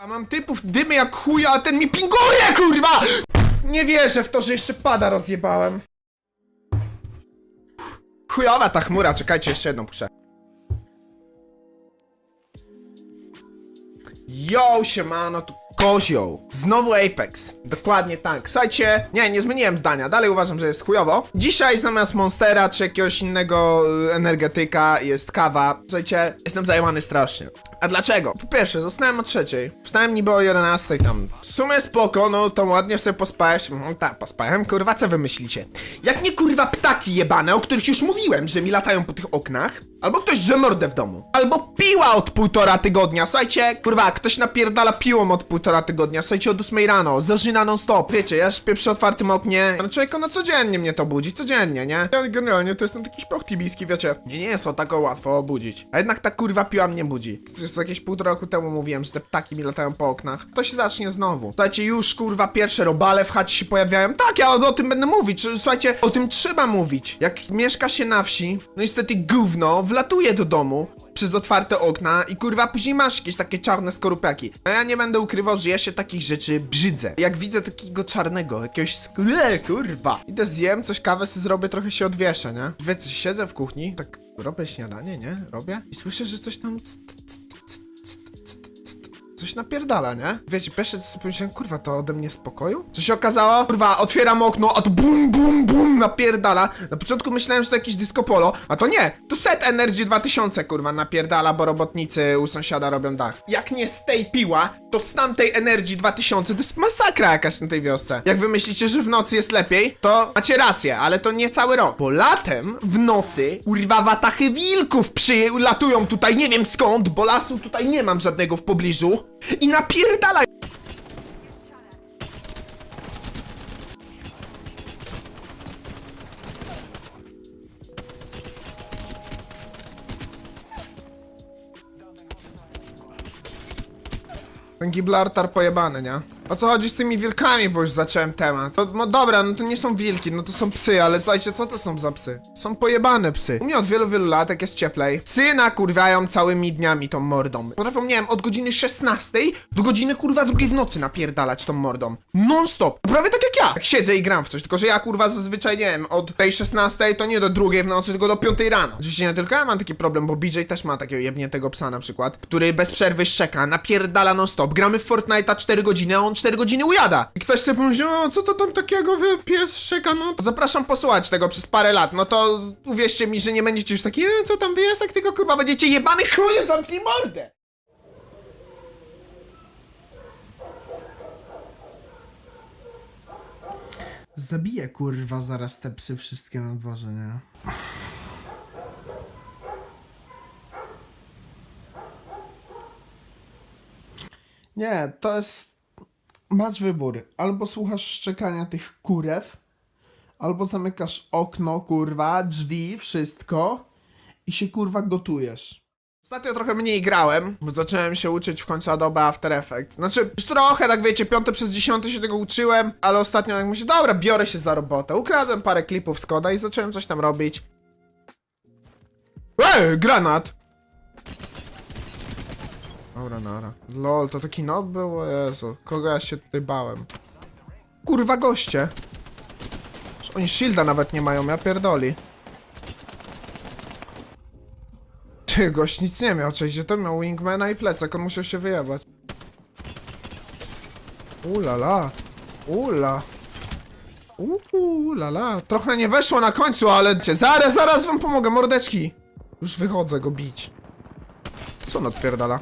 A mam typów dymy jak chuja, a ten mi pinguje, kurwa! Nie wierzę w to, że jeszcze pada rozjebałem. Chujowa ta chmura, czekajcie, jeszcze jedną puszczę. Yo, siemano, tu kozioł. Znowu Apex. Dokładnie tak. Słuchajcie, nie, nie zmieniłem zdania. Dalej uważam, że jest chujowo. Dzisiaj zamiast Monstera czy jakiegoś innego y, energetyka jest kawa. Słuchajcie, jestem zajmany strasznie. A dlaczego? Po pierwsze, zasnąłem o trzeciej. Wstałem niby o 11 tam. W sumie spoko, no to ładnie sobie pospałeś. No tak, pospałem. Kurwa, co wy myślicie? Jak nie kurwa ptaki jebane, o których już mówiłem, że mi latają po tych oknach? Albo ktoś drze mordę w domu. Albo piła od półtora tygodnia. Słuchajcie, kurwa, ktoś napierdala piłą od półtora tygodnia. Słuchajcie, od 8 rano. Zażyna non stop. Wiecie, ja śpię przy otwartym oknie. No człowieku, no codziennie mnie to budzi. Codziennie, nie? Ja generalnie to jestem taki śpioch tibijski, wiecie. Nie, nie jest o tak łatwo obudzić. A jednak ta kurwa piła mnie budzi. Przecież jakieś półtora roku temu mówiłem, że te ptaki mi latają po oknach. To się zacznie znowu. Słuchajcie, już kurwa pierwsze robale w chacie się pojawiają. Tak, ja o, o tym będę mówić. Słuchajcie, o tym trzeba mówić. Jak mieszka się na wsi, no niestety gówno wlatuje do domu przez otwarte okna i kurwa później masz jakieś takie czarne skorupaki. A ja nie będę ukrywał, że ja się takich rzeczy brzydzę. Jak widzę takiego czarnego, jakiegoś skórę, kurwa. Idę zjem, coś kawę sobie zrobię, trochę się odwieszę, nie? Wiecie, siedzę w kuchni, tak robię śniadanie, nie? Robię i słyszę, że coś tam ct, ct, Coś napierdala, nie? Wiecie, pierwsze co pomyślałem, kurwa, to ode mnie z pokoju? Co się okazało? Kurwa, otwieram okno, a to bum, bum, bum, napierdala. Na początku myślałem, że to jakieś disco polo, a to nie. To set Energy 2000, kurwa, napierdala, bo robotnicy u sąsiada robią dach. Jak nie z tej piła, to z tamtej Energy 2000 to jest masakra jakaś na tej wiosce. Jak wy myślicie, że w nocy jest lepiej, to macie rację, ale to nie cały rok. Bo latem, w nocy, kurwa, watachy wilków przylatują tutaj, nie wiem skąd, bo lasu tutaj nie mam żadnego w pobliżu. I napierdala Ten Gibraltar pojebany, nie? O co chodzi z tymi wilkami, bo już zacząłem temat. To, no dobra, no to nie są wilki, no to są psy, ale słuchajcie, co to są za psy? Są pojebane psy. U mnie od wielu, wielu lat, jak jest cieplej, psy nakurwiają całymi dniami tą mordą. Potrafią, nie wiem, od godziny 16 do godziny kurwa drugiej w nocy napierdalać tą mordą. Non stop. Prawie tak jak ja. Jak siedzę i gram w coś, tylko że ja kurwa zazwyczaj, nie wiem, od tej 16 to nie do drugiej w nocy, tylko do 5 rano. Oczywiście nie tylko ja mam taki problem, bo BJ też ma takiego jebniętego psa na przykład, który bez przerwy szczeka, napierdala non stop. Gramy w Fortnite'a 4 godziny, a on 4 godziny ujada. I ktoś sobie pomyśli, o co to tam takiego, wy, pies szczeka, no. Zapraszam posłuchać tego przez parę lat, no to uwierzcie mi, że nie będziecie już taki, e, co tam piesek, tylko kurwa będziecie jebany chuje, zamknij mordę. Zabiję kurwa zaraz te psy wszystkie na dworze, nie? Nie, to jest. Masz wybór. Albo słuchasz szczekania tych kurew, albo zamykasz okno, kurwa, drzwi, wszystko i się kurwa gotujesz. Ostatnio trochę mniej grałem, bo zacząłem się uczyć w końcu Adobe After Effects. Znaczy, już trochę, tak wiecie, piąte przez dziesiąte się tego uczyłem, ale ostatnio jak myślę, dobra, biorę się za robotę. Ukradłem parę klipów z koda i zacząłem coś tam robić. Ej, granat! Dobra, nara. Lol, to taki nob był? O Jezu, kogo ja się tutaj bałem? Kurwa goście! Oni shielda nawet nie mają, ja pierdoli. Ty, gość nic nie miał, gdzie to miał wingmana i plecak, on musiał się wyjebać. Ulala. Ula. Ulala. Trochę nie weszło na końcu, ale cię, zaraz, zaraz wam pomogę, mordeczki. Już wychodzę go bić. Co on odpierdala?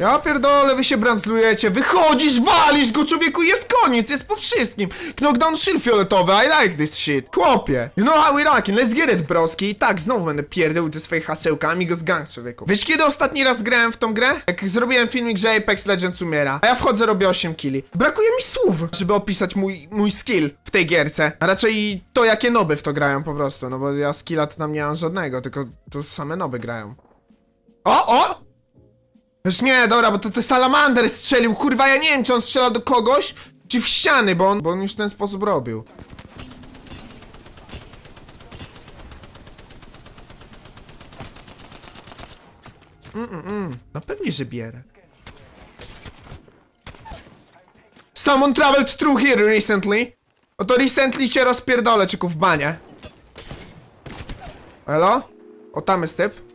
Ja pierdolę, wy się brandzlujecie, wychodzisz, walisz go, człowieku, jest koniec, jest po wszystkim. Knockdown shield fioletowy, I like this shit. Chłopie, you know how we rockin', let's get it, broski. I tak, znowu będę pierdolił te swoje hasełkami, go z gang, człowieku. Wiesz, kiedy ostatni raz grałem w tą grę? Jak zrobiłem filmik, że Apex Legends umiera, a ja wchodzę, robię 8 killi. Brakuje mi słów, żeby opisać mój, mój skill w tej gierce. A raczej to, jakie noby w to grają po prostu, no bo ja skilla to tam nie mam żadnego, tylko to same noby grają. O, o! Już nie, dobra, bo to ten salamander strzelił, kurwa, ja nie wiem, czy on strzela do kogoś, czy w ściany, bo on, bo on już w ten sposób robił. Mm, mm, mm. No pewnie że bierę. Someone traveled through here recently. No to recently cię rozpierdolę, czyku w banie. Elo? O, tam jest typ.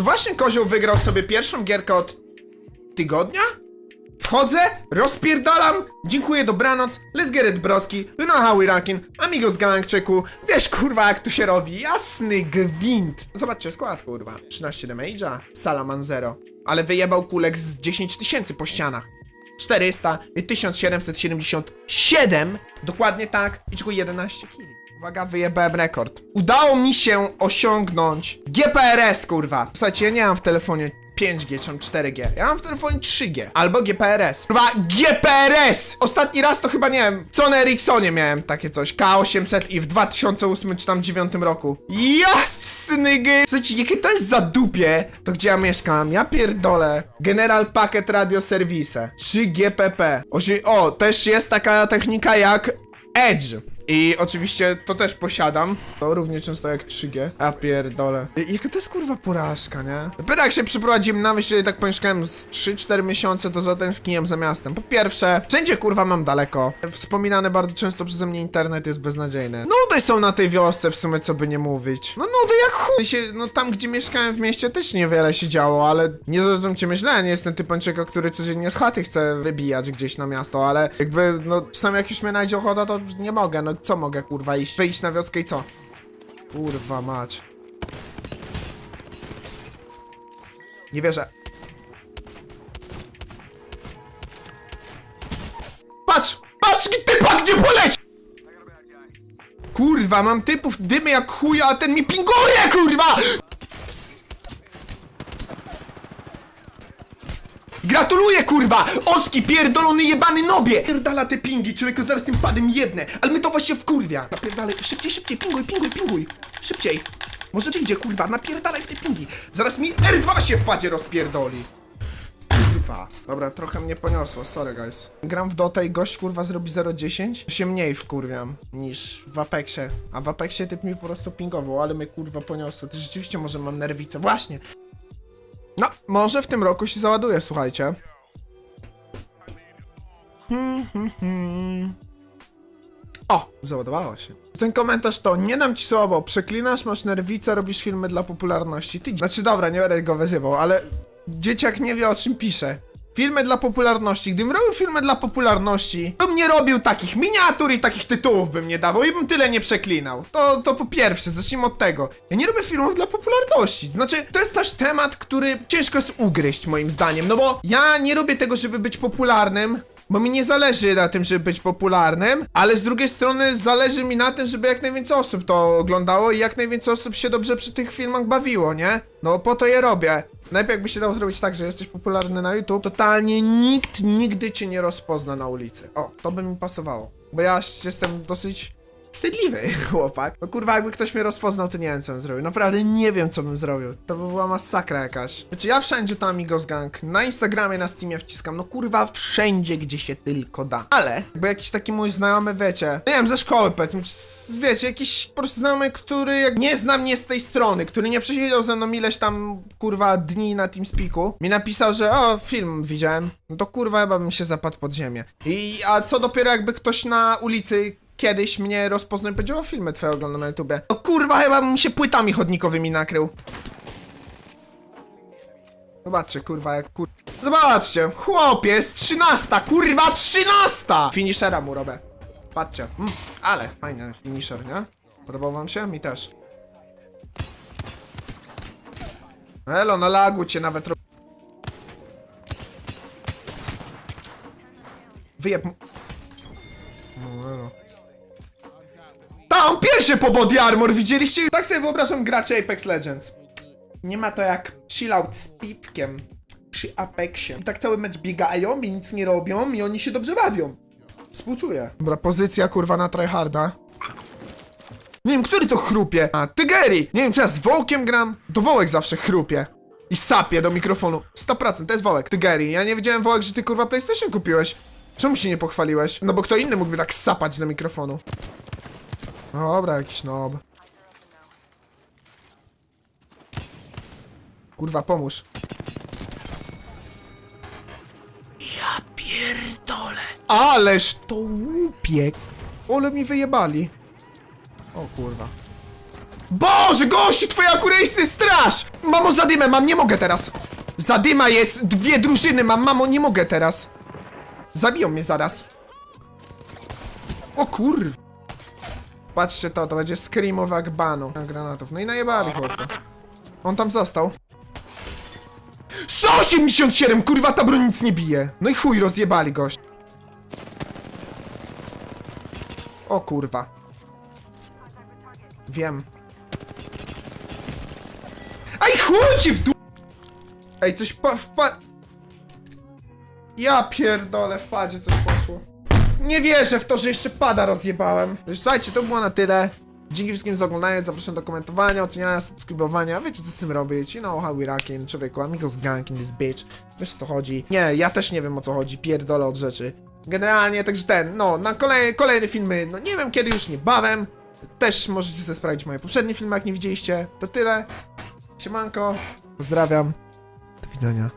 Czy właśnie kozioł wygrał sobie pierwszą gierkę od tygodnia? Wchodzę, rozpierdalam, dziękuję, dobranoc, let's get it broski, you know how we rockin, amigos wiesz kurwa jak tu się robi, jasny gwint. Zobaczcie skład kurwa, 13 damage'a, Salaman 0, ale wyjebał kulek z 10 tysięcy po ścianach. 400 i 1777, dokładnie tak, i tylko 11 kili. Uwaga, wyjebałem rekord. Udało mi się osiągnąć GPRS, kurwa. Słuchajcie, ja nie mam w telefonie 5G czy 4G. Ja mam w telefonie 3G. Albo GPRS. Kurwa, GPRS! Ostatni raz to chyba, nie wiem, co na Ericssonie miałem takie coś. K800 i w 2008 czy tam 2009 roku. Jasny gy... Słuchajcie, jakie to jest za dupie, to gdzie ja mieszkam? Ja pierdolę. General Packet Radio Service. 3GPP. Osi- O, też jest taka technika jak Edge. I oczywiście to też posiadam. To równie często jak 3G. A pierdolę. I- Jaka to jest kurwa porażka, nie? Dopiero jak się przyprowadziłem na wieś, i tak pomieszkałem z 3-4 miesiące, to zatęskniłem za miastem. Po pierwsze, wszędzie kurwa mam daleko. Wspominany bardzo często przeze mnie internet jest beznadziejny. Nudy są na tej wiosce w sumie, co by nie mówić. No nudy jak chuj. Się, no tam, gdzie mieszkałem w mieście też niewiele się działo, ale nie zrozumcie mnie nie jestem typem czego, który codziennie z chaty chce wybijać gdzieś na miasto, ale jakby, no czasami jak już mnie najdzie ochota, to nie mogę, no co mogę kurwa iść, wyjść na wioskę i co? Kurwa mać. Nie wierzę. Patrz! Patrz, typa, gdzie poleci! Kurwa, mam typów dymy jak chuja, a ten mi pinguje, kurwa! Kurwa! Oski pierdolony jebany nobie! Pierdala te pingi, człowieku, zaraz tym padem jedne, ale my to właśnie wkurwia! Napierdalaj, szybciej, szybciej, pinguj, pinguj, pinguj! Szybciej! Może idzie, kurwa, napierdalaj w te pingi! Zaraz mi R2 się w padzie rozpierdoli! Kurwa. Dobra, trochę mnie poniosło, sorry guys. Gram w Dota i gość kurwa zrobi 0.10, to się mniej wkurwiam niż w Apexie. A w Apexie typ mi po prostu pingował, ale mnie kurwa poniosło. To rzeczywiście może mam nerwicę. Właśnie! No, może w tym roku się załaduje, słuchajcie. Hmm, hmm, hmm. O, załadowało się. Ten komentarz to, nie dam ci słabo, przeklinasz, masz nerwicę, robisz filmy dla popularności. Ty, znaczy dobra, nie będę go wyzywał, ale dzieciak nie wie o czym pisze. Filmy dla popularności. Gdybym robił filmy dla popularności, to bym nie robił takich miniatur i takich tytułów bym nie dawał i bym tyle nie przeklinał. To, to po pierwsze, zacznijmy od tego. Ja nie robię filmów dla popularności. Znaczy, to jest też temat, który ciężko jest ugryźć moim zdaniem, no bo ja nie robię tego, żeby być popularnym, bo mi nie zależy na tym, żeby być popularnym, ale z drugiej strony zależy mi na tym, żeby jak najwięcej osób to oglądało i jak najwięcej osób się dobrze przy tych filmach bawiło, nie? No po to je robię. Najpierw jakby się dało zrobić tak, że jesteś popularny na YouTube, totalnie nikt nigdy cię nie rozpozna na ulicy. O, to by mi pasowało. Bo ja jestem dosyć wstydliwy chłopak. No kurwa, jakby ktoś mnie rozpoznał, to nie wiem, co bym zrobił. Naprawdę nie wiem, co bym zrobił. To by była masakra jakaś. Znaczy, ja wszędzie to Amigos Gang. Na Instagramie, na Steamie wciskam. No kurwa, wszędzie, gdzie się tylko da. Ale, jakby jakiś taki mój znajomy, wiecie, nie wiem, ze szkoły powiedzmy, wiecie, jakiś po prostu znajomy, który jak nie zna mnie z tej strony, który nie przesiedział ze mną ileś tam, kurwa, dni na TeamSpeaku, mi napisał, że o, film widziałem. No to kurwa, chyba bym się zapadł pod ziemię. I, a co dopiero jakby ktoś na ulicy kiedyś mnie rozpoznał i powiedział, o filmy twoje oglądam na YouTubie. O kurwa, chyba bym się płytami chodnikowymi nakrył. Zobaczcie, kurwa, jak kur... Zobaczcie, chłopie, jest trzynasta, kurwa, trzynasta! Finishera mu robię. Patrzcie, mm, ale fajny finisher, nie? Podobał wam się? Mi też. Elo, na lagu cię nawet ro... Wyjeb... pierwszy po body armor, widzieliście? Tak sobie wyobrażam gracze Apex Legends. Nie ma to jak chillout z piwkiem przy Apexie. I tak cały mecz biegają i nic nie robią i oni się dobrze bawią. Współczuję. Dobra, pozycja kurwa na tryharda. Nie wiem, który to chrupie. A, Tygeri! Nie wiem, czy ja z Wołkiem gram? To Wołek zawsze chrupie. I sapie do mikrofonu. 100%, to jest Wołek. Tygeri, ja nie wiedziałem Wołek, że ty kurwa PlayStation kupiłeś. Czemu się nie pochwaliłeś? No bo kto inny mógłby tak sapać do mikrofonu. Dobra, jakiś nob. Kurwa, pomóż. Ja pierdolę. Ależ to łupie. Ole mi wyjebali. O kurwa. Boże, gościu, twoja kurejscy straż! Mamo, zadymę mam, nie mogę teraz. Zadyma jest, dwie drużyny mam, mamo, nie mogę teraz. Zabiją mnie zaraz. O kurwa. Patrzcie to, to będzie Scream jak banu. Granatów. No i najebali chłopie. On tam został. 187, kurwa, ta broń nic nie bije. No i chuj, rozjebali gość. O kurwa. Wiem. Aj, ci w dół! Ej, coś pa, wpa... Ja pierdolę, w padzie coś poszło. Nie wierzę w to, że jeszcze pada rozjebałem. Słuchajcie, to było na tyle. Dzięki wszystkim za oglądanie, zapraszam do komentowania, oceniania, subskrybowania. Wiecie co z tym robić, you know how we rockin', człowieku, amigos gang in this bitch. Wiesz co chodzi? Nie, ja też nie wiem o co chodzi, pierdolę od rzeczy. Generalnie, także ten, no, na kolej, kolejne filmy, no nie wiem kiedy już, niebawem. Też możecie sobie sprawdzić moje poprzednie filmy, jak nie widzieliście. To tyle. Siemanko, pozdrawiam. Do widzenia.